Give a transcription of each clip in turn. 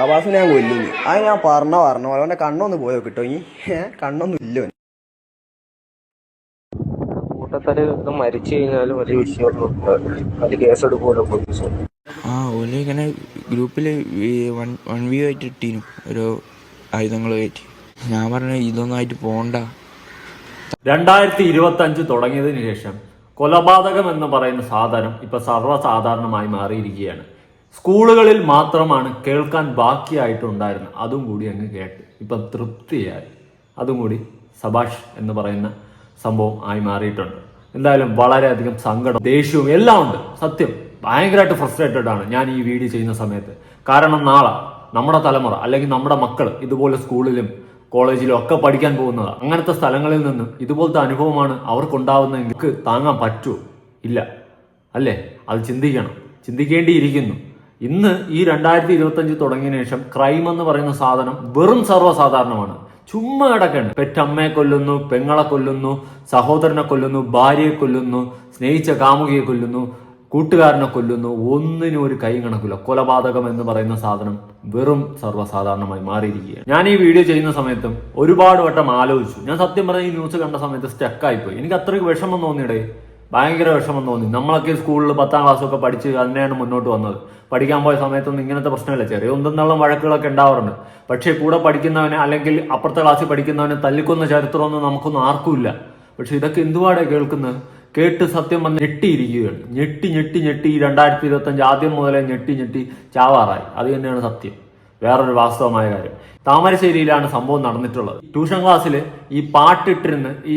ആവാസിനെ ഞാൻ കൊല്ലുന്നു അത് ഞാൻ പറഞ്ഞ പറഞ്ഞ പോലെ. അവന്റെ കണ്ണൊന്ന് പോയോ കിട്ടോ ഇനി കണ്ണൊന്നും ഇല്ല. മരിച്ചു കഴിഞ്ഞാലും വലിയ വിഷയമൊന്നും അത് കേസെടുക്കുമല്ലോ പോലീസ്. ആ ഓൽ ഇങ്ങനെ ഗ്രൂപ്പിൽ വൺ വൺ വ്യൂ ആയിട്ട് ഇട്ടീനു. ഓരോ ആയുധങ്ങൾ കയറ്റി ഞാൻ പറഞ്ഞു ഇതൊന്നായിട്ട് പോണ്ട. രണ്ടായിരത്തി ഇരുപത്തി അഞ്ച് തുടങ്ങിയതിനു ശേഷം കൊലപാതകം എന്ന് പറയുന്ന സാധനം ഇപ്പൊ സർവസാധാരണമായി മാറിയിരിക്കുകയാണ്. സ്കൂളുകളിൽ മാത്രമാണ് കേൾക്കാൻ ബാക്കിയായിട്ടുണ്ടായിരുന്നത്. അതും കൂടി അങ്ങ് കേട്ട്. ഇപ്പം തൃപ്തിയായി. അതും കൂടി സബാഷ് എന്ന് പറയുന്ന സംഭവം ആയി മാറിയിട്ടുണ്ട്. എന്തായാലും വളരെയധികം സങ്കടം ദേഷ്യവും എല്ലാം ഉണ്ട്. സത്യം ഭയങ്കരമായിട്ട് ഫ്രസ്ട്രേറ്റഡ് ആണ് ഞാൻ ഈ വീഡിയോ ചെയ്യുന്ന സമയത്ത്. കാരണം നാളെ നമ്മുടെ തലമുറ അല്ലെങ്കിൽ നമ്മുടെ മക്കൾ ഇതുപോലെ സ്കൂളിലും കോളേജിലും ഒക്കെ പഠിക്കാൻ പോകുന്നതാണ് അങ്ങനത്തെ സ്ഥലങ്ങളിൽ നിന്ന് ഇതുപോലത്തെ അനുഭവമാണ് അവർക്കുണ്ടാവുന്നതെങ്കിൽ താങ്ങാൻ പറ്റുമോ? ഇല്ല. അല്ലേ? അത് ചിന്തിക്കണം. ചിന്തിക്കേണ്ടിയിരിക്കുന്നു. ഇന്ന് ഈ രണ്ടായിരത്തി ഇരുപത്തഞ്ച് തുടങ്ങിയതിനു ശേഷം ക്രൈം എന്ന് പറയുന്ന സാധനം വെറും സർവസാധാരണമാണ്. ചുമ്മാ കിടക്കണ്ട്. പെറ്റമ്മയെ കൊല്ലുന്നു പെങ്ങളെ കൊല്ലുന്നു സഹോദരനെ കൊല്ലുന്നു ഭാര്യയെ കൊല്ലുന്നു സ്നേഹിച്ച കാമുകിയെ കൊല്ലുന്നു കൂട്ടുകാരനെ കൊല്ലുന്നു. ഒന്നിനും ഒരു കൈ കണക്കില്ല. കൊലപാതകം എന്ന് പറയുന്ന സാധനം വെറും സർവസാധാരണമായി മാറിയിരിക്കുകയാണ്. ഞാൻ ഈ വീഡിയോ ചെയ്യുന്ന സമയത്തും ഒരുപാട് വട്ടം ആലോചിച്ചു. ഞാൻ സത്യം പറഞ്ഞ ഈ ന്യൂസ് കണ്ട സമയത്ത് സ്റ്റക്കായിപ്പോയി എനിക്ക് അത്രയ്ക്ക് വിഷമം തോന്നിയിടേ. ഭയങ്കര വിഷമം തോന്നി. നമ്മളൊക്കെ സ്കൂളിൽ പത്താം ക്ലാസ്സൊക്കെ പഠിച്ച് തന്നെയാണ് മുന്നോട്ട് വന്നത്. പഠിക്കാൻ പോയ സമയത്തൊന്നും ഇങ്ങനത്തെ പ്രശ്നമില്ല. ചെറിയ ഒന്നെന്നുള്ള വഴക്കുകളൊക്കെ ഉണ്ടാവാറുണ്ട്. പക്ഷേ കൂടെ പഠിക്കുന്നവനെ അല്ലെങ്കിൽ അപ്പുറത്തെ ക്ലാസ്സിൽ പഠിക്കുന്നവനെ തല്ലിക്കൊന്ന ചരിത്രമൊന്നും നമുക്കൊന്നും ആർക്കുമില്ല. പക്ഷെ ഇതൊക്കെ എന്തുവാടെ കേൾക്കുന്നത്? കേട്ട് സത്യം വന്ന് ഞെട്ടിയിരിക്കുകയാണ്. ഞെട്ടി ഞെട്ടി ഞെട്ടി രണ്ടായിരത്തി ഇരുപത്തി അഞ്ച് ആദ്യം മുതലേ ഞെട്ടി ഞെട്ടി ചാവാറായി. അത് തന്നെയാണ് സത്യം. വേറൊരു വാസ്തവമായ കാര്യം. താമരശ്ശേരിയിലാണ് സംഭവം നടന്നിട്ടുള്ളത്. ട്യൂഷൻ ക്ലാസ്സിൽ ഈ പാട്ടിട്ടിരുന്ന് ഈ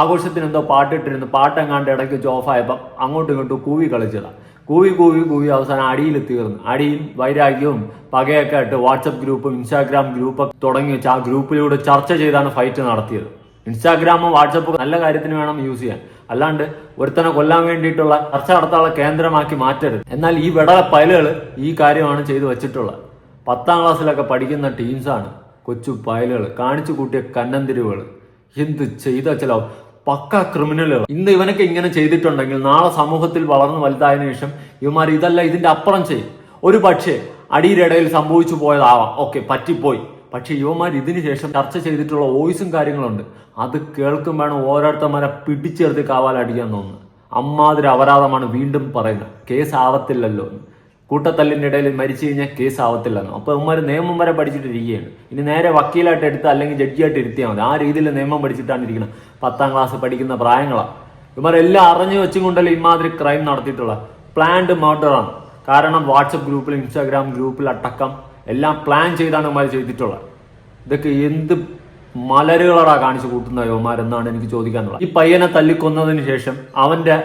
ആഘോഷത്തിന് എന്തോ പാട്ടിട്ടിരുന്ന് പാട്ടെങ്ങാണ്ട് ഇടയ്ക്ക് വെച്ച് ഓഫായപ്പം അങ്ങോട്ടും ഇങ്ങോട്ടും കൂവി കളിച്ചതാണ് കൂവി കൂവി കൂവി അവസാനം അടിയിൽ തീർന്നു. അടിയും വൈരാഗ്യവും പകയൊക്കെ ആയിട്ട് വാട്സപ്പ് ഗ്രൂപ്പും ഇൻസ്റ്റാഗ്രാം ഗ്രൂപ്പൊക്കെ തുടങ്ങി വെച്ച് ആ ഗ്രൂപ്പിലൂടെ ചർച്ച ചെയ്താണ് ഫൈറ്റ് നടത്തിയത്. ഇൻസ്റ്റാഗ്രാമും വാട്സപ്പും നല്ല കാര്യത്തിന് വേണം യൂസ് ചെയ്യാൻ. അല്ലാണ്ട് ഒരുത്തനെ കൊല്ലാൻ വേണ്ടിയിട്ടുള്ള ചർച്ച നടത്താനുള്ള കേന്ദ്രമാക്കി മാറ്റരുത്. എന്നാൽ ഈ വിടല പയലുകൾ ഈ കാര്യമാണ് ചെയ്തു വെച്ചിട്ടുള്ളത്. പത്താം ക്ലാസ്സിലൊക്കെ പഠിക്കുന്ന ടീംസാണ് കൊച്ചു പയലുകൾ കാണിച്ചു കൂട്ടിയ കന്നന്തിരിവുകൾ എന്ത് ചെയ്ത ചില പക്ക ക്രിമിനലുകൾ. ഇന്ന് ഇവനൊക്കെ ഇങ്ങനെ ചെയ്തിട്ടുണ്ടെങ്കിൽ നാളെ സമൂഹത്തിൽ വളർന്നു വലുതായതിനു ശേഷം ഇവന്മാർ ഇതല്ല ഇതിന്റെ അപ്പുറം ചെയ്യും. ഒരു പക്ഷേ അടിയിലിടയിൽ സംഭവിച്ചു പോയതാവാം. ഓക്കെ പറ്റിപ്പോയി. പക്ഷെ യുവമാർ ഇതിനു ശേഷം ചർച്ച ചെയ്തിട്ടുള്ള വോയിസും കാര്യങ്ങളുണ്ട്. അത് കേൾക്കും വേണം ഓരോരുത്തന്മാരെ പിടിച്ചെടുത്ത് കാവാലടിക്കാൻ തോന്നുന്നു. അമ്മാതിരി അപരാധമാണ് വീണ്ടും പറയുന്നത്. കേസ് ആവത്തില്ലല്ലോ എന്ന്. കൂട്ടത്തല്ലിന്റെ ഇടയിൽ മരിച്ചു കഴിഞ്ഞാൽ കേസ് ആവത്തില്ലെന്നോ അപ്പോൾ ഇവന്മാർ നിയമം വരെ പഠിച്ചിട്ടിരിക്കുകയാണ്. ഇനി നേരെ വക്കീലായിട്ട് എടുത്ത് അല്ലെങ്കിൽ ജഡ്ജിയായിട്ട് ഇരുത്തിയാൽ മതി. ആ രീതിയിൽ നിയമം പഠിച്ചിട്ടാണ് ഇരിക്കുന്നത് പത്താം ക്ലാസ് പഠിക്കുന്ന പ്രായങ്ങളാണ് എല്ലാം അറിഞ്ഞു വെച്ചും കൊണ്ടല്ലേ ഇമാതിരി ക്രൈം നടത്തിയിട്ടുള്ള. പ്ലാൻഡ് മർഡറാണ് കാരണം വാട്സപ്പ് ഗ്രൂപ്പിൽ ഇൻസ്റ്റാഗ്രാം ഗ്രൂപ്പിൽ അടക്കം എല്ലാം പ്ലാൻ ചെയ്താണ് ഇവന്മാർ ചെയ്തിട്ടുള്ളത് ഇതൊക്കെ എന്ത് മലരുകളാടാ കാണിച്ചു കൂട്ടുന്ന എന്നാണ് എനിക്ക് ചോദിക്കാനുള്ളത്. ഈ പയ്യനെ തല്ലിക്കൊന്നതിന് ശേഷം അവന്റെ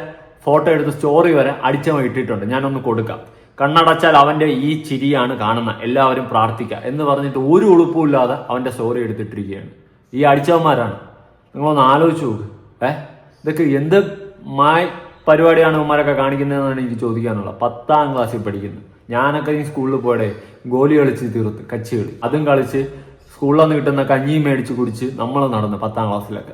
ഫോട്ടോ എടുത്ത് സ്റ്റോറി വരെ അടിച്ചവൻ ഇട്ടിട്ടുണ്ട്. ഞാനൊന്ന് കൊടുക്കാം. കണ്ണടച്ചാൽ അവന്റെ ഈ ചിരിയാണ് കാണുന്നത് എല്ലാവരും പ്രാർത്ഥിക്കുക. എന്ന് പറഞ്ഞിട്ട് ഒരു ഉളുപ്പുമില്ലാതെ അവന്റെ സ്റ്റോറി എടുത്തിട്ടിരിക്കുകയാണ്. ഈ അടിച്ചവന്മാരാണ്. നിങ്ങളൊന്ന് ആലോചിച്ച് നോക്ക്. ഏ? ഇതൊക്കെ എന്ത് മായ പരിപാടിയാണ് ഇവന്മാരൊക്കെ കാണിക്കുന്നതെന്നാണ് എനിക്ക് ചോദിക്കാനുള്ളത്. പത്താം ക്ലാസ്സിൽ പഠിക്കുന്നത് ഞാനൊക്കെ ഈ സ്കൂളിൽ പോയടെ ഗോലി കളിച്ച് തീർത്ത് കച്ചി അതും കളിച്ച് സ്കൂളിൽ നിന്ന് കിട്ടുന്ന കഞ്ഞിയും മേടിച്ച് കുടിച്ച് നമ്മൾ നടന്ന് പത്താം ക്ലാസ്സിലൊക്കെ.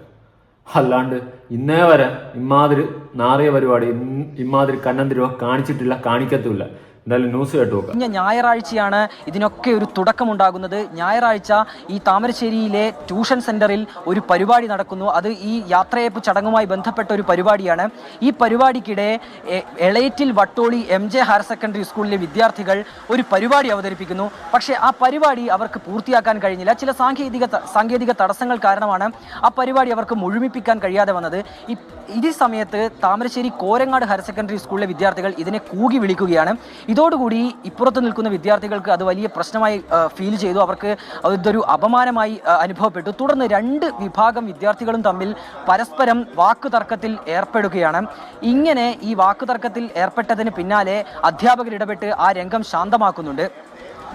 അല്ലാണ്ട് ഇന്നേ വരെ ഇമാതിരി നാറിയ പരിപാടി ഇമാതിരി കന്നന്തിരോ കാണിച്ചിട്ടില്ല കാണിക്കത്തുമില്ല. കഴിഞ്ഞ ഞായറാഴ്ചയാണ് ഇതിനൊക്കെ ഒരു തുടക്കമുണ്ടാകുന്നത്. ഞായറാഴ്ച ഈ താമരശ്ശേരിയിലെ ട്യൂഷൻ സെന്ററിൽ ഒരു പരിപാടി നടക്കുന്നു. അത് ഈ യാത്രയപ്പ് ചടങ്ങുമായി ബന്ധപ്പെട്ട ഒരു പരിപാടിയാണ്. ഈ പരിപാടിക്കിടെ Elettil Vattoli M J higher secondary സ്കൂളിലെ വിദ്യാർത്ഥികൾ ഒരു പരിപാടി അവതരിപ്പിക്കുന്നു. പക്ഷേ ആ പരിപാടി അവർക്ക് പൂർത്തിയാക്കാൻ കഴിഞ്ഞില്ല. ചില സാങ്കേതിക സാങ്കേതിക തടസ്സങ്ങൾ കാരണമാണ് ആ പരിപാടി അവർക്ക് മുഴുമിപ്പിക്കാൻ കഴിയാതെ വന്നത്. ഇതേ സമയത്ത് താമരശ്ശേരി കോരങ്ങാട് ഹയർ സെക്കൻഡറി സ്കൂളിലെ വിദ്യാർത്ഥികൾ ഇതിനെ കൂകി വിളിക്കുകയാണ്. ഇതോടുകൂടി ഇപ്പുറത്ത് നിൽക്കുന്ന വിദ്യാർത്ഥികൾക്ക് അത് വലിയ പ്രശ്നമായി ഫീൽ ചെയ്തു. അവർക്ക് ഇതൊരു അപമാനമായി അനുഭവപ്പെട്ടു. തുടർന്ന് രണ്ട് വിഭാഗം വിദ്യാർത്ഥികളും തമ്മിൽ പരസ്പരം വാക്കുതർക്കത്തിൽ ഏർപ്പെടുകയാണ്. ഇങ്ങനെ ഈ വാക്കുതർക്കത്തിൽ ഏർപ്പെട്ടതിന് പിന്നാലെ അധ്യാപകർ ഇടപെട്ട് ആ രംഗം ശാന്തമാക്കുന്നുണ്ട്.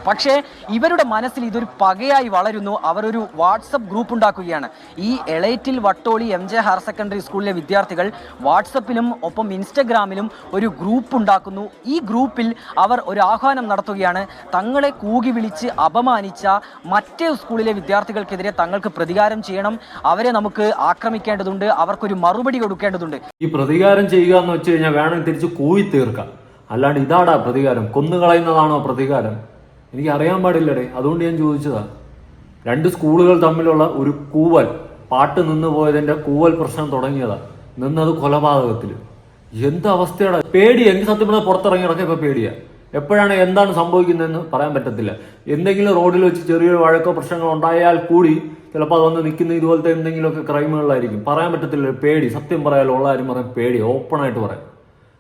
പക്ഷേ ഇവരുടെ മനസ്സിൽ ഇതൊരു പകയായി വളരുന്നു. അവരൊരു വാട്സപ്പ് ഗ്രൂപ്പ് ഉണ്ടാക്കുകയാണ്. ഈ Elettil Vattoli M J higher secondary സ്കൂളിലെ വിദ്യാർത്ഥികൾ വാട്സപ്പിലും ഒപ്പം ഇൻസ്റ്റഗ്രാമിലും ഒരു ഗ്രൂപ്പ് ഉണ്ടാക്കുന്നു. ഈ ഗ്രൂപ്പിൽ അവർ ഒരു ആഹ്വാനം നടത്തുകയാണ്. തങ്ങളെ കൂകി വിളിച്ച് അപമാനിച്ച മറ്റേ സ്കൂളിലെ വിദ്യാർത്ഥികൾക്കെതിരെ തങ്ങൾക്ക് പ്രതികാരം ചെയ്യണം. അവരെ നമുക്ക് ആക്രമിക്കേണ്ടതുണ്ട്. അവർക്കൊരു മറുപടി കൊടുക്കേണ്ടതുണ്ട്. ഈ പ്രതികാരം ചെയ്യുക എന്ന് വെച്ച് കഴിഞ്ഞാൽ വേണമെങ്കിൽ തിരിച്ച് കൂവി തീർക്കാം. അല്ലാണ്ട് ഇതാടാ പ്രതികാരം? കൊന്നുകളയുന്നതാണോ പ്രതികാരം? എനിക്ക് അറിയാൻ പാടില്ലടേ. അതുകൊണ്ട് ഞാൻ ചോദിച്ചതാ. രണ്ട് സ്കൂളുകൾ തമ്മിലുള്ള ഒരു കൂവൽ പാട്ട് നിന്ന് പോയതിന്റെ കൂവൽ പ്രശ്നം തുടങ്ങിയതാ. നിന്നത് കൊലപാതകത്തിൽ. എന്ത് അവസ്ഥയാണ് പേടി എനിക്ക് സത്യം പറഞ്ഞാൽ പുറത്തിറങ്ങി ഇറക്കാൻ ഇപ്പൊ പേടിയാ. എപ്പോഴാണ് എന്താണ് സംഭവിക്കുന്നതെന്ന് പറയാൻ പറ്റത്തില്ല. എന്തെങ്കിലും റോഡിൽ വെച്ച് ചെറിയൊരു വഴക്കോ പ്രശ്നങ്ങളോ ഉണ്ടായാൽ കൂടി ചിലപ്പോൾ അത് വന്ന് നിൽക്കുന്ന ഇതുപോലത്തെ എന്തെങ്കിലുമൊക്കെ ക്രൈമുകളായിരിക്കും പറയാൻ പറ്റത്തില്ല പേടി. സത്യം പറയാലോ ഉള്ള കാര്യം പറയാൻ പേടി. ഓപ്പണായിട്ട് പറയാം.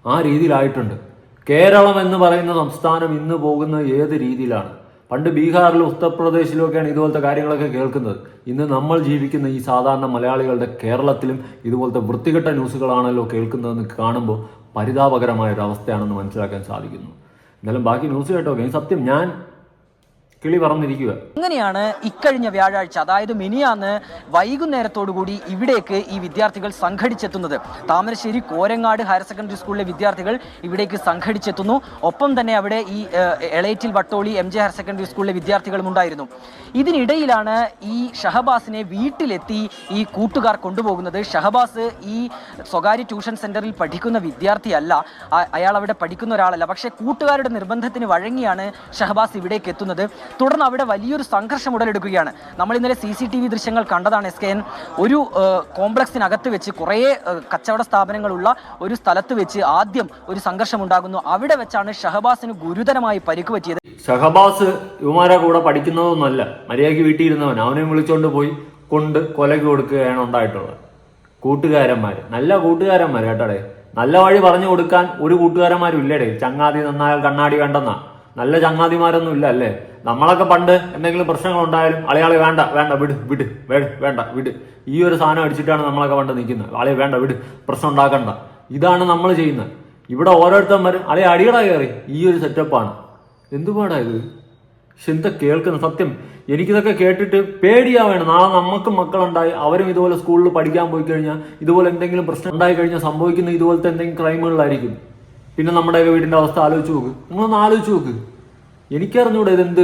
ആ രീതിയിലായിട്ടുണ്ട്. കേരളം എന്ന് പറയുന്ന സംസ്ഥാനം ഇന്ന് പോകുന്ന ഏത് രീതിയിലാണ്? പണ്ട് ബീഹാറിലും ഉത്തർപ്രദേശിലും ഒക്കെയാണ് ഇതുപോലത്തെ കാര്യങ്ങളൊക്കെ കേൾക്കുന്നത്. ഇന്ന് നമ്മൾ ജീവിക്കുന്ന ഈ സാധാരണ മലയാളികളുടെ കേരളത്തിലും ഇതുപോലത്തെ വൃത്തികെട്ട ന്യൂസുകളാണല്ലോ കേൾക്കുന്നതെന്ന് കാണുമ്പോൾ പരിതാപകരമായ ഒരു അവസ്ഥയാണെന്ന് മനസ്സിലാക്കാൻ സാധിക്കുന്നു. എന്നാലും ബാക്കി ന്യൂസ് കേട്ടോ സത്യം ഞാൻ കിളി പറന്നിരിക്കുക. അങ്ങനെയാണ് ഇക്കഴിഞ്ഞ വ്യാഴാഴ്ച അതായത് മിനിയാന്ന് വൈകുന്നേരത്തോടുകൂടി ഇവിടേക്ക് ഈ വിദ്യാർത്ഥികൾ സംഘടിച്ചെത്തുന്നത്. താമരശ്ശേരി കോരങ്ങാട് ഹയർ സെക്കൻഡറി സ്കൂളിലെ വിദ്യാർത്ഥികൾ ഇവിടേക്ക് സംഘടിച്ചെത്തുന്നു. ഒപ്പം തന്നെ അവിടെ ഈ Elettil Vattoli M J higher secondary സ്കൂളിലെ വിദ്യാർത്ഥികളും ഉണ്ടായിരുന്നു. ഇതിനിടയിലാണ് ഈ ഷഹബാസിനെ വീട്ടിലെത്തി ഈ കൂട്ടുകാർ കൊണ്ടുപോകുന്നത്. ഷഹബാസ് ഈ സ്വകാര്യ ട്യൂഷൻ സെന്ററിൽ പഠിക്കുന്ന വിദ്യാർത്ഥിയല്ല. അയാൾ അവിടെ പഠിക്കുന്ന ഒരാളല്ല. പക്ഷേ കൂട്ടുകാരുടെ നിർബന്ധത്തിന് വഴങ്ങിയാണ് ഷഹബാസ് ഇവിടേക്ക് എത്തുന്നത്. തുടർന്ന് അവിടെ വലിയൊരു സംഘർഷം ഉടലെടുക്കുകയാണ്. നമ്മൾ ഇന്നലെ സി സി ടി വി ദൃശ്യങ്ങൾ കണ്ടതാണ് എസ് കെ എൻ. ഒരു കോംപ്ലക്സിനകത്ത് വെച്ച് കുറേ കച്ചവട സ്ഥാപനങ്ങളുള്ള ഒരു സ്ഥലത്ത് വെച്ച് ആദ്യം ഒരു സംഘർഷം ഉണ്ടാകുന്നു. അവിടെ വെച്ചാണ് ഷഹബാസിന് ഗുരുതരമായി പരിക്ക് പറ്റിയത് ഷഹബാസ് യുവമാരെ കൂടെ പഠിക്കുന്നതൊന്നുമല്ല. മര്യാദയ്ക്ക് വീട്ടിൽ ഇരുന്നവൻ അവനെയും വിളിച്ചോണ്ട് പോയി കൊണ്ട് കൊലക്ക് കൊടുക്കുകയാണ് ഉണ്ടായിട്ടുള്ളത്. കൂട്ടുകാരന്മാർ നല്ല കൂട്ടുകാരന്മാർ കേട്ടോടെ നല്ല വഴി പറഞ്ഞു കൊടുക്കാൻ ഒരു കൂട്ടുകാരന്മാരും ഇല്ലടേ. ചങ്ങാതി നന്നായാൽ കണ്ണാടി വേണ്ടെന്നാ നല്ല ചങ്ങാതിമാരൊന്നും ഇല്ല അല്ലേ? നമ്മളൊക്കെ പണ്ട് എന്തെങ്കിലും പ്രശ്നങ്ങൾ ഉണ്ടായാലും അളയാളെ വേണ്ട വേണ്ട വിട് വിട് വേണ്ട വിട്. ഈ ഒരു സാധനം അടിച്ചിട്ടാണ് നമ്മളൊക്കെ പണ്ട് നിൽക്കുന്നത്. അളയെ വേണ്ട വിട് പ്രശ്നം ഉണ്ടാക്കണ്ട. ഇതാണ് നമ്മൾ ചെയ്യുന്നത്. ഇവിടെ ഓരോരുത്തന്മാരും അളെ അടിയട കയറി. ഈ ഒരു സെറ്റപ്പാണ് എന്തുപാടാ ഇത്? എന്താ കേൾക്കുന്ന സത്യം. എനിക്കിതൊക്കെ കേട്ടിട്ട് പേടിയാവാണ് നാളെ നമുക്കും മക്കളുണ്ടായി അവരും ഇതുപോലെ സ്കൂളിൽ പഠിക്കാൻ പോയി കഴിഞ്ഞാൽ ഇതുപോലെ എന്തെങ്കിലും പ്രശ്നം ഉണ്ടായി കഴിഞ്ഞാൽ സംഭവിക്കുന്ന ഇതുപോലത്തെ എന്തെങ്കിലും ക്രൈമുകളായിരിക്കും പിന്നെ നമ്മുടെ വീടിന്റെ അവസ്ഥ ആലോചിച്ച് നോക്ക്. നിങ്ങളൊന്ന് ആലോചിച്ച് നോക്ക്. എനിക്കറിഞ്ഞൂടെ ഇതെന്ത്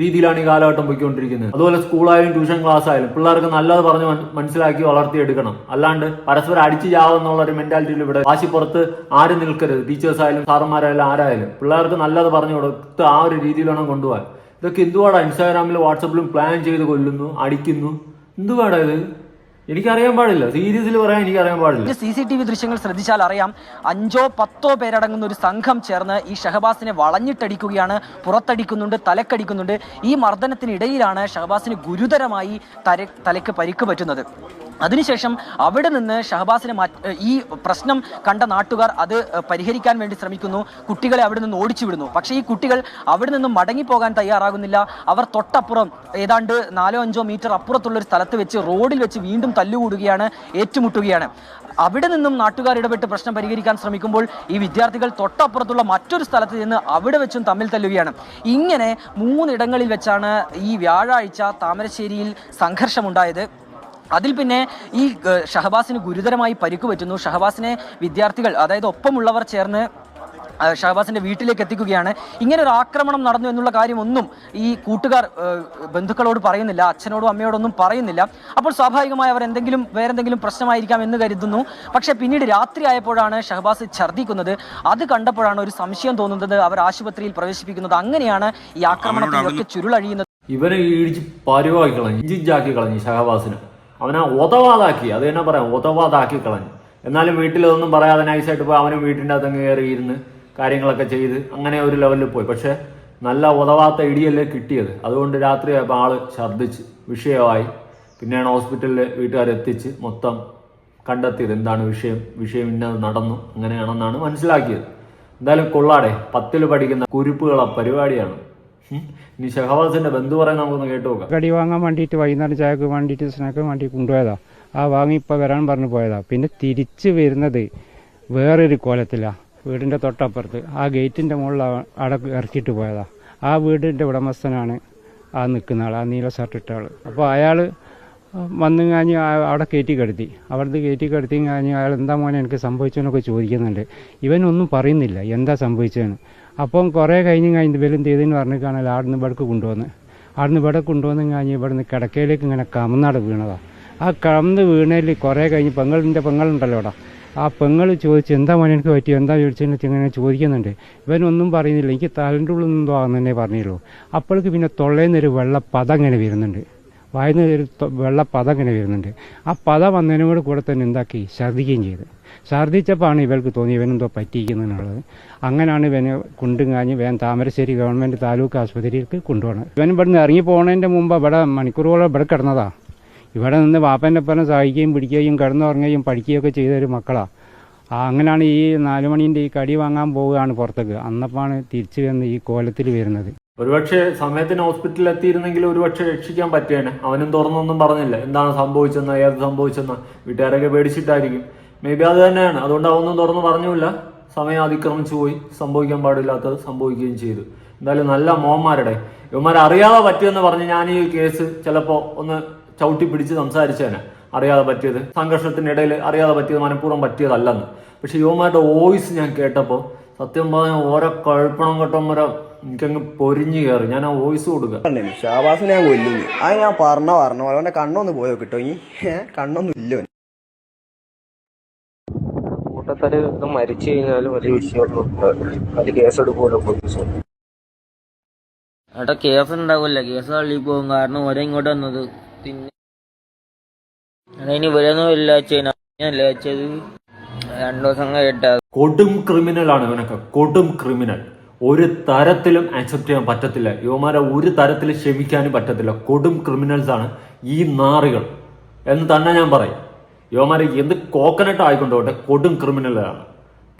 രീതിയിലാണ് ഈ കാലഘട്ടം പോയിക്കൊണ്ടിരിക്കുന്നത്. അതുപോലെ സ്കൂളായാലും ട്യൂഷൻ ക്ലാസ് ആയാലും പിള്ളേർക്ക് നല്ലത് പറഞ്ഞ് മനസ്സിലാക്കി വളർത്തിയെടുക്കണം. അല്ലാണ്ട് പരസ്പരം അടിച്ചു ചാവെന്നുള്ള ഒരു മെന്റാലിറ്റിയിൽ ഇവിടെ വാശിപ്പുറത്ത് ആരും നിൽക്കരുത്. ടീച്ചേഴ്സ് ആയാലും സാറന്മാരായാലും ആരായാലും. പിള്ളേർക്ക് നല്ലത് പറഞ്ഞു കൊടുത്ത് ആ ഒരു രീതിയിൽ വേണം കൊണ്ടുപോകാൻ. ഇതൊക്കെ എന്തുവാടാ ഇൻസ്റ്റാഗ്രാമിലും വാട്സപ്പിലും പ്ലാൻ ചെയ്ത് കൊല്ലുന്നു അടിക്കുന്നു? എന്തുവാടാ ഇത്? എനിക്കറിയാൻ പാടില്ല. സീരിയസിൽ പറയാൻ എനിക്കറിയാൻ പാടില്ല. സി സി ടി വി ദൃശ്യങ്ങൾ ശ്രദ്ധിച്ചാൽ അറിയാം. അഞ്ചോ പത്തോ പേരടങ്ങുന്ന ഒരു സംഘം ചേർന്ന് ഈ ഷഹബാസിനെ വളഞ്ഞിട്ടടിക്കുകയാണ് പുറത്തടിക്കുന്നുണ്ട് തലക്കടിക്കുന്നുണ്ട്. ഈ മർദ്ദനത്തിനിടയിലാണ് ഷഹബാസിന് ഗുരുതരമായി തര തലയ്ക്ക് പരിക്ക് പറ്റുന്നത്. അതിനുശേഷം അവിടെ നിന്ന് ഷഹബാസിനെ ഈ പ്രശ്നം കണ്ട നാട്ടുകാർ അത് പരിഹരിക്കാൻ വേണ്ടി ശ്രമിക്കുന്നു. കുട്ടികളെ അവിടെ നിന്ന് ഓടിച്ചു വിടുന്നു. പക്ഷേ ഈ കുട്ടികൾ അവിടെ നിന്നും മടങ്ങിപ്പോകാൻ തയ്യാറാകുന്നില്ല. അവർ തൊട്ടപ്പുറം ഏതാണ്ട് നാലോ അഞ്ചോ മീറ്റർ അപ്പുറത്തുള്ള ഒരു സ്ഥലത്ത് വെച്ച് റോഡിൽ വെച്ച് വീണ്ടും തല്ലുകൂടുകയാണ് ഏറ്റുമുട്ടുകയാണ്. അവിടെ നിന്നും നാട്ടുകാർ ഇടപെട്ട് പ്രശ്നം പരിഹരിക്കാൻ ശ്രമിക്കുമ്പോൾ ഈ വിദ്യാർത്ഥികൾ തൊട്ടപ്പുറത്തുള്ള മറ്റൊരു സ്ഥലത്ത് നിന്ന് അവിടെ വെച്ചും തമ്മിൽ തല്ലുകയാണ്. ഇങ്ങനെ മൂന്നിടങ്ങളിൽ വെച്ചാണ് ഈ വ്യാഴാഴ്ച താമരശ്ശേരിയിൽ സംഘർഷമുണ്ടായത്. അതിൽ പിന്നെ ഈ ഷഹബാസിന് ഗുരുതരമായി പരിക്ക് പറ്റുന്നു. ഷഹബാസിനെ വിദ്യാർത്ഥികൾ അതായത് ഒപ്പമുള്ളവർ ചേർന്ന് ഷഹബാസിന്റെ വീട്ടിലേക്ക് എത്തിക്കുകയാണ്. ഇങ്ങനെ ഒരു ആക്രമണം നടന്നു എന്നുള്ള കാര്യമൊന്നും ഈ കൂട്ടുകാർ ബന്ധുക്കളോട് പറയുന്നില്ല. അച്ഛനോടും അമ്മയോടൊന്നും പറയുന്നില്ല. അപ്പോൾ സ്വാഭാവികമായി അവർ എന്തെങ്കിലും വേറെന്തെങ്കിലും പ്രശ്നമായിരിക്കാം എന്ന് കരുതുന്നു. പക്ഷേ പിന്നീട് രാത്രി ആയപ്പോഴാണ് ഷഹബാസ് ഛർദ്ദിക്കുന്നത്. അത് കണ്ടപ്പോഴാണ് ഒരു സംശയം തോന്നുന്നത്. അവർ ആശുപത്രിയിൽ പ്രവേശിപ്പിക്കുന്നത്. അങ്ങനെയാണ് ഈ ആക്രമണത്തിലൊക്കെ ചുരുളഴിയുന്നത്. ഇവരെ ഇടിച്ച് പരിവാക്കി കളഞ്ഞു ഇഞ്ചിഞ്ചാക്കി കളഞ്ഞു ഷഹബാസിനെ. അവനെ ഒതവാതാക്കി അത് തന്നെ പറയാം? ഒതവാതാക്കി കളഞ്ഞു. എന്നാലും വീട്ടിലൊന്നും പറയാതെ നൈസായിട്ട് പോയി അവനും വീട്ടിന്റെ അകത്തങ്ങ് കയറി ഇരുന്ന് കാര്യങ്ങളൊക്കെ ചെയ്ത് അങ്ങനെ ഒരു ലെവലിൽ പോയി. പക്ഷേ നല്ല ഉതവാത്ത ഇടിയല്ലേ കിട്ടിയത്. അതുകൊണ്ട് രാത്രിയായപ്പോൾ ആൾ ഛർദ്ദിച്ച് വിഷയമായി. പിന്നെയാണ് ഹോസ്പിറ്റലിൽ വീട്ടുകാരെത്തിച്ച് മൊത്തം കണ്ടെത്തിയത്. എന്താണ് വിഷയം? വിഷയം ഇന്നത് നടന്നു. അങ്ങനെയാണെന്നാണ് മനസ്സിലാക്കിയത്. എന്തായാലും കൊള്ളാടെ. പത്തിൽ പഠിക്കുന്ന കുരുപ്പുകള പരിപാടിയാണ്. ഇനി ഷഹബാസിന്റെ ബന്ധു പറയാൻ നമുക്കൊന്ന് കേട്ടു കടി വാങ്ങാൻ വേണ്ടിയിട്ട് വൈകുന്നേരം ചായക്ക് വേണ്ടിയിട്ട് സ്നാക്ക് വേണ്ടി കൊണ്ടുപോയതാ. ആ വാങ്ങി ഇപ്പൊ വരാൻ പറഞ്ഞു പോയതാ. പിന്നെ തിരിച്ച് വരുന്നത് വേറൊരു കോലത്തിലാണ് വീടിന്റെ തൊട്ടപ്പുറത്ത്. ആ ഗേറ്റിന്റെ മുകളിൽ അവിടെ ഇറക്കിയിട്ട് പോയതാ. ആ വീടിന്റെ ഉടമസ്ഥനാണ് ആ നിൽക്കുന്ന ആൾ ആ നീല ഷർട്ട് ഇട്ട ആൾ. അപ്പോൾ അയാൾ വന്നു കഴിഞ്ഞ് അവിടെ കയറ്റി കിടത്തി. അവിടുന്ന് കയറ്റി കിടത്തി കഴിഞ്ഞ് അയാൾ എന്താ മോനെ എനിക്ക് സംഭവിച്ചെന്നൊക്കെ ചോദിക്കുന്നുണ്ട്. ഇവനൊന്നും പറയുന്നില്ല എന്താ സംഭവിച്ചതെന്ന്. അപ്പം കുറേ കഴിഞ്ഞ് കഴിഞ്ഞ് ഇവരും പറഞ്ഞു പറഞ്ഞിട്ടാണല്ലോ ആടുന്ന് ഇവിടേക്ക് കൊണ്ടുവന്ന്. ആടുന്ന് ഇവിടെ കൊണ്ടുവന്ന് കഴിഞ്ഞ് ഇവിടുന്ന് കിടക്കയിലേക്ക് ഇങ്ങനെ കമന്നാട് വീണതാ. ആ കമന്ന് വീണതിൽ കുറേ കഴിഞ്ഞ് പെങ്ങളിന്റെ പെങ്ങളുണ്ടല്ലോ അവിടെ. ആ പെങ്ങൾ ചോദിച്ചു എന്താ മോനെ എനിക്ക് പറ്റി എന്താ ചോദിച്ചെന്ന് ഇങ്ങനെ ചോദിക്കുന്നുണ്ട്. ഇവനൊന്നും പറയുന്നില്ല. എനിക്ക് തലന്റെ ഉള്ളിൽ നിന്നും ആകുന്നതന്നെ പറഞ്ഞുള്ളൂ. അപ്പോഴേക്ക് പിന്നെ തൊള്ളേന്നൊരു വെള്ള പദം ഇങ്ങനെ വരുന്നുണ്ട്. വായന വെള്ള പത ഇങ്ങനെ വരുന്നുണ്ട്. ആ പത വന്നതിനോട് കൂടെ തന്നെ എന്താക്കി? ഛർദ്ദിക്കുകയും ചെയ്തു. ഛർദ്ദിച്ചപ്പോഴാണ് ഇവർക്ക് തോന്നി ഇവനെന്തോ പറ്റിയിരിക്കുന്നുള്ളത് അങ്ങനെയാണ് ഇവനെ കുണ്ടും കാഞ്ഞ് വേൻ താമരശ്ശേരി ഗവൺമെന്റ് താലൂക്ക് ആശുപത്രിയിലേക്ക് കൊണ്ടുപോകണം ഇവൻ ഇവിടുന്ന് ഇറങ്ങി പോകുന്നതിന്റെ മുമ്പ് ഇവിടെ മണിക്കൂറുകളോ ഇവിടെ കിടന്നതാ. ഇവിടെ നിന്ന് വാപ്പന്റെ ഒപ്പം സഹായിക്കുകയും പിടിക്കുകയും കിടന്നുറങ്ങുകയും പഠിക്കുകയൊക്കെ ചെയ്ത ഒരു മക്കളാണ് ആ അങ്ങനെയാണ് ഈ നാലുമണീന്റെ ഈ കടി വാങ്ങാൻ പോവുകയാണ് പുറത്തേക്ക്. അന്നപ്പാണ് തിരിച്ചു വന്ന് ഈ കോലത്തിൽ വരുന്നത്. ഒരുപക്ഷെ സമയത്തിന് ഹോസ്പിറ്റലിൽ എത്തിയിരുന്നെങ്കിൽ ഒരുപക്ഷെ രക്ഷിക്കാൻ പറ്റിയേനെ. അവനും തുറന്നൊന്നും പറഞ്ഞില്ല. എന്താണ് സംഭവിച്ചെന്ന് ഏത് സംഭവിച്ചെന്ന്. വീട്ടുകാരൊക്കെ പേടിച്ചിട്ടായിരിക്കും. മേ ബി അത് തന്നെയാണ്. അതുകൊണ്ട് അവനൊന്നും തുറന്ന് പറഞ്ഞില്ല. സമയം അതിക്രമിച്ചു പോയി. സംഭവിക്കാൻ പാടില്ലാത്തത് സംഭവിക്കുകയും ചെയ്തു. എന്തായാലും നല്ല മോന്മാരുടെ. ഇവന്മാർ അറിയാതെ പറ്റിയെന്ന് പറഞ്ഞ് ഞാൻ ഈ കേസ് ചിലപ്പോൾ ഒന്ന് ചവിട്ടി പിടിച്ച് സംസാരിച്ചേനെ. അറിയാതെ പറ്റിയത്. സംഘർഷത്തിനിടയിൽ അറിയാതെ പറ്റിയത് മനഃപൂർവം പറ്റിയതല്ലെന്ന്. പക്ഷെ യുവമാരുടെ വോയിസ് ഞാൻ കേട്ടപ്പോൾ സത്യം പറഞ്ഞാൽ ഓരോ കഴുപ്പണം കെട്ടം എനിക്കങ്ങ് പൊരിഞ്ഞു കയറി ഞാൻ ആ വോയിസ് കൊടുക്കുക ഷാബാസിനെ ഞാൻ കൊല്ലുന്നു അത് ഞാൻ പറഞ്ഞ പറഞ്ഞ പോലെ. അവന്റെ കണ്ണൊന്ന് പോയോ കിട്ടോ ഈ കണ്ണൊന്നും ഇല്ലോ കൂട്ടത്തല മരിച്ചു കഴിഞ്ഞാലും വലിയ വിഷയമൊന്നും അത് കേസെടുക്കുമല്ലോ പോലീസ് ഏട്ടാ കേസ് ഉണ്ടാവില്ല കേസ് തള്ളി പോകും. കാരണം ഒരേ ഇങ്ങോട്ട് വന്നത് പിന്നെ എടാ ഇനി ഇവരൊന്നും ഞാൻ വെച്ചത് രണ്ടു ദിവസം കഴിയട്ടെ കൊടും ക്രിമിനൽ ആണ് ഇവനൊക്കെ. കൊടും ക്രിമിനൽ ഒരു തരത്തിലും ആക്സെപ്റ്റ് ചെയ്യാൻ പറ്റത്തില്ല. യുവമാരെ ഒരു തരത്തിലും ക്ഷമിക്കാനും പറ്റത്തില്ല. കൊടും ക്രിമിനൽസ് ആണ് ഈ നാറികൾ. എന്ന് തന്നെ ഞാൻ പറയും. യുവമാരെ എന്ത് കോക്കനട്ട് ആയിക്കൊണ്ടോട്ടെ കൊടും ക്രിമിനലാണ്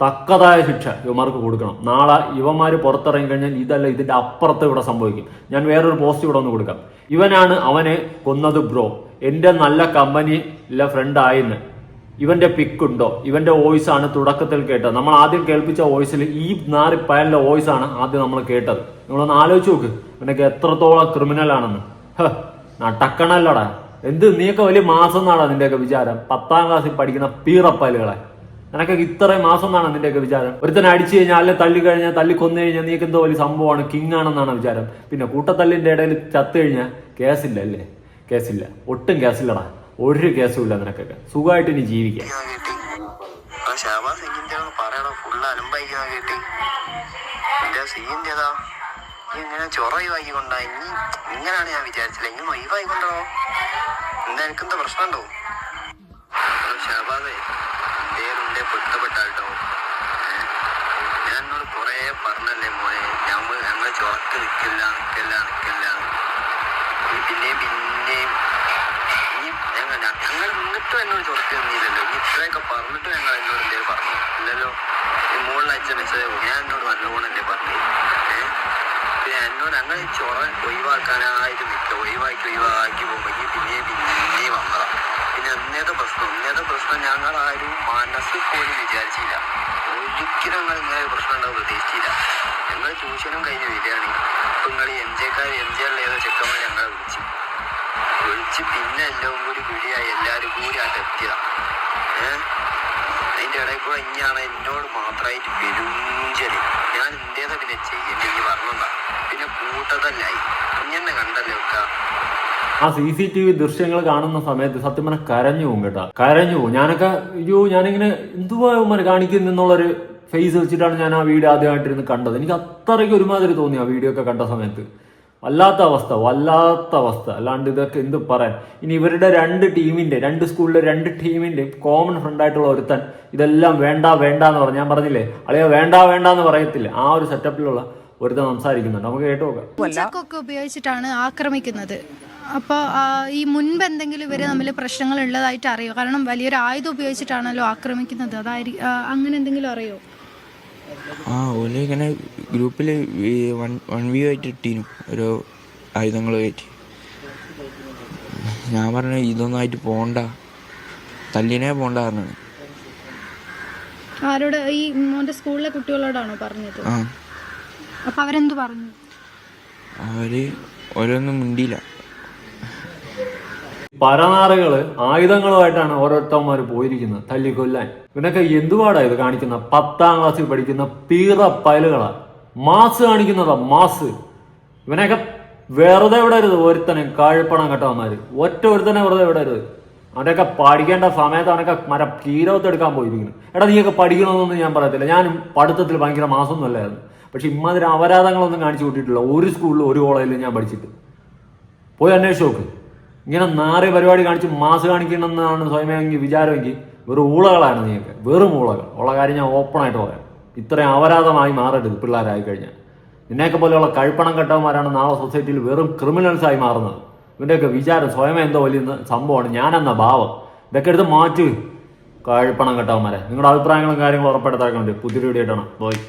തക്കതായ ശിക്ഷ യുവമാർക്ക് കൊടുക്കണം. നാളെ യുവമാര് പുറത്തിറങ്ങി കഴിഞ്ഞാൽ ഇതല്ല ഇതിന്റെ അപ്പുറത്ത് ഇവിടെ സംഭവിക്കും. ഞാൻ വേറൊരു പോസ്റ്റ് ഇവിടെ ഒന്ന് കൊടുക്കാം. ഇവനാണ് അവനെ കൊന്നത് ബ്രോ എന്റെ നല്ല കമ്പനി ഇല്ല ഫ്രണ്ട് ആയിന്ന്. ഇവന്റെ പിക്ക് ഉണ്ടോ ഇവന്റെ വോയിസ് ആണ് തുടക്കത്തിൽ കേട്ടത്. നമ്മൾ ആദ്യം കേൾപ്പിച്ച വോയിസിൽ ഈ നാല് പയലിന്റെ വോയിസ് ആണ് ആദ്യം നമ്മൾ കേട്ടത്. നിങ്ങളൊന്ന് ആലോചിച്ച് നോക്ക്. ഇവനൊക്കെ എത്രത്തോളം ക്രിമിനൽ ആണെന്ന്. ഹ, നട്ടക്കണല്ലടാ എന്ത് നീയൊക്കെ വലിയ മാസം എന്നാടാ നിന്റെയൊക്കെ വിചാരം? പത്താം ക്ലാസ്സിൽ പഠിക്കുന്ന പീറപ്പാലുകളെ. നിനക്കൊക്കെ ഇത്രയും മാസം എന്നാണ് നിന്റെയൊക്കെ വിചാരം? ഒരുത്തനെ അടിച്ചു കഴിഞ്ഞാൽ അല്ലെ തള്ളി കഴിഞ്ഞാൽ തള്ളി കൊന്നു കഴിഞ്ഞാൽ നീക്ക് എന്തോ വലിയ സംഭവമാണ് കിങ് ആണെന്നാണ് വിചാരം. പിന്നെ കൂട്ടത്തല്ലിന്റെ ഇടയിൽ ചത്തു കഴിഞ്ഞാൽ കേസില്ല അല്ലേ? കേസില്ല. ഒട്ടും കേസില്ലടാ. ഒരു കേസും ഇല്ല നിനക്കൊക്കെ. സുഖമായിട്ട് ഇനി ജീവിക്കാം. ഇങ്ങനെ കൊണ്ടാ ഇനി ഞാൻ ഇങ്ങനെ ഒഴിവായിക്കൊണ്ടോ എന്താ പ്രശ്നമുണ്ടോ ഞാൻ മോനെ. പിന്നെയും പിന്നെയും ഈ ഞങ്ങൾ ഞങ്ങൾ എന്നിട്ടും എന്നോട് ചൊറക്ക് തന്നില്ലല്ലോ ഈ ഇത്രയൊക്കെ പറഞ്ഞിട്ട് ഞങ്ങൾ എന്നോട് എന്തേ പറഞ്ഞു. ഇല്ലല്ലോ. ഈ മുകളിൽ അയച്ച മെസ്സേജ് ഞാൻ എന്നോട് നല്ലോണല്ലേ പറഞ്ഞു. ഏഹ് പിന്നെ എന്നോട് ഞങ്ങൾ ഈ ചൊറ ഒഴിവാക്കാനായിട്ട് നിൽക്കുക. ഒഴിവാക്കി ഒഴിവാക്കി പോകുമ്പോൾ ഈ പിന്നെയും പിന്നെയും വന്നതാ. പിന്നെ ഇന്നത്തെ പ്രശ്നം ഇന്നത്തെ പ്രശ്നം ഞങ്ങളാരും മനസ്സിൽ പോലും വിചാരിച്ചില്ല. ഒരിക്കലും ഞങ്ങൾ ഇങ്ങനെ ഒരു പ്രശ്നം ഉണ്ടാവും പ്രതീക്ഷിച്ചില്ല ഞങ്ങൾ ട്യൂഷനും കഴിഞ്ഞ് വരികയാണ്. ഇപ്പം നിങ്ങൾ എം ജെക്കാർ എം ജിയുള്ള ഏതോ ചെക്കന്മാർ ഞങ്ങളെ വിളിച്ചു. വിളിച്ച് പിന്നെ എല്ലാം കൂടി വിളിയായി എല്ലാവരും കൂടി ആയിട്ട് എത്തിയതാ ഏഹ് അതിന്റെ ഇടയിൽ കൂടെ ഇനിയാണ് എന്നോട് മാത്രമായിട്ട് പെരുഞ്ചൽ ഞാൻ എന്തേതാ പിന്നെ ചെയ്യേണ്ടി ഈ പറഞ്ഞതാ പിന്നെ കൂട്ടതല്ലായി. കുഞ്ഞെന്നെ കണ്ടല്ലേ ഒക്കെ ആ സി സി ടി വി ദൃശ്യങ്ങൾ കാണുന്ന സമയത്ത് സത്യം പറഞ്ഞാൽ കരഞ്ഞു പോകും കേട്ടോ. കരഞ്ഞു പോകും. ഞാനൊക്കെ അയ്യോ ഞാനിങ്ങനെ എന്തുവാ ഉമ്മർ കാണിക്കുന്നുള്ളൊരു ഫേസ് വെച്ചിട്ടാണ് ഞാൻ ആ വീഡിയോ ആദ്യമായിട്ടിരുന്ന് കണ്ടത്. എനിക്ക് അത്രയ്ക്ക് ഒരുമാതിരി തോന്നി ആ വീഡിയോ ഒക്കെ കണ്ട സമയത്ത്. വല്ലാത്ത അവസ്ഥ വല്ലാത്ത അവസ്ഥ. അല്ലാണ്ട് ഇതൊക്കെ എന്ത് പറയാൻ? ഇനി ഇവരുടെ രണ്ട് ടീമിന്റെ രണ്ട് സ്കൂളിലെ രണ്ട് ടീമിന്റെ കോമൺ ഫ്രണ്ട് ആയിട്ടുള്ള ഒരുത്തൻ ഇതെല്ലാം വേണ്ട വേണ്ട എന്ന് പറഞ്ഞു. ഞാൻ പറഞ്ഞില്ലേ അളിയ വേണ്ട വേണ്ട എന്ന് പറയത്തില്ല. ആ ഒരു സെറ്റപ്പിലുള്ള ഒരുത്തൻ സംസാരിക്കുന്നുണ്ട്. നമുക്ക് കേട്ടു നോക്കാം. ഉപയോഗിച്ചിട്ടാണ് ആക്രമിക്കുന്നത്. അപ്പോൾ ഈ മുൻപ് എന്തെങ്കിലും ഇവർ തമ്മിൽ പ്രശ്നങ്ങൾ ഉള്ളതായിട്ട് അറിയോ? കാരണം വലിയൊരു ആയുധം ഉപയോഗിച്ചിട്ടാണല്ലോ ആക്രമിക്കുന്നത്. അതായിരിക്കും അങ്ങനെ എന്തെങ്കിലും അറിയോ? ആ ഓൽ ഇങ്ങനെ ഗ്രൂപ്പിൽ വൺ വൺ വ്യൂ ആയിട്ട് ഇട്ടീനു. ഓരോ ആയുധങ്ങൾ കയറ്റി. ഞാൻ പറഞ്ഞു ഇതൊന്നും ആയിട്ട് പോണ്ട. തല്ലിനെ പോണ്ട പറഞ്ഞു ആരോട്? ഈ മോന്റെ സ്കൂളിലെ കുട്ടികളോടാണോ പറഞ്ഞത്? ആ. അപ്പൊ അവരെന്ത് പറഞ്ഞു? അവർ ഓരോന്നും മിണ്ടിയില്ല. പരനാറുകൾ ആയുധങ്ങളുമായിട്ടാണ് ഓരോരുത്തന്മാർ പോയിരിക്കുന്നത് തല്ലിക്കൊല്ലാൻ. ഇവനൊക്കെ എന്തുപാടാ ഇത് കാണിക്കുന്ന? പത്താം ക്ലാസ്സിൽ പഠിക്കുന്ന പീറ പയലുകളാ. Mass കാണിക്കുന്നതാ mass. ഇവനൊക്കെ വെറുതെ വിടരുത് ഒരുത്തനെ കാഴ്പണം കെട്ടവന്മാര്. ഒറ്റ ഒരുത്തനെ വെറുതെ വിടരുത്. അവനൊക്കെ പഠിക്കേണ്ട സമയത്ത് അവനൊക്കെ മരം കീരവത്തെടുക്കാൻ പോയിരിക്കുന്നു. എടാ നീയൊക്കെ പഠിക്കണമെന്നൊന്നും ഞാൻ പറയത്തില്ല. ഞാനും പഠിത്തത്തിൽ ഭയങ്കര മാസമൊന്നും അല്ലായിരുന്നു. പക്ഷെ ഇമ്മാതിരി അപരാധങ്ങളൊന്നും കാണിച്ചു കൂട്ടിയിട്ടില്ല. ഒരു സ്കൂളിലും ഒരു കോളേജിലും ഞാൻ പഠിച്ചിട്ട്. പോയി അന്വേഷിച്ച് നോക്ക്. ഇങ്ങനെ നാറിയ പരിപാടി കാണിച്ച് മാസ് കാണിക്കണമെന്നാണ് സ്വയമെങ്കിൽ വിചാരമെങ്കിൽ വെറും ഊളകളാണ് നീയൊക്കെ. വെറും ഊളകൾ. ഉള്ള കാര്യം ഞാൻ ഓപ്പണായിട്ട് പറയാം. ഇത്രയും അപരാധമായി മാറരുത് പിള്ളേരായി കഴിഞ്ഞാൽ. നിന്നെയൊക്കെ പോലെയുള്ള കഴിപ്പണം കെട്ടവന്മാരാണ് നാളെ സൊസൈറ്റിയിൽ വെറും ക്രിമിനൽസായി മാറുന്നത്. ഇവന്റെയൊക്കെ വിചാരം സ്വയമേ എന്തോ വലിയ സംഭവമാണ്. ഞാനെന്ന ഭാവം. ഇതൊക്കെ എടുത്ത് മാറ്റി കഴിപ്പണം കെട്ടവന്മാരെ. നിങ്ങളുടെ അഭിപ്രായങ്ങളും കാര്യങ്ങളും ഉറപ്പെടുത്താൻ വേണ്ടി പുതിയ വീഡിയോ ഇട്ടണം പോയി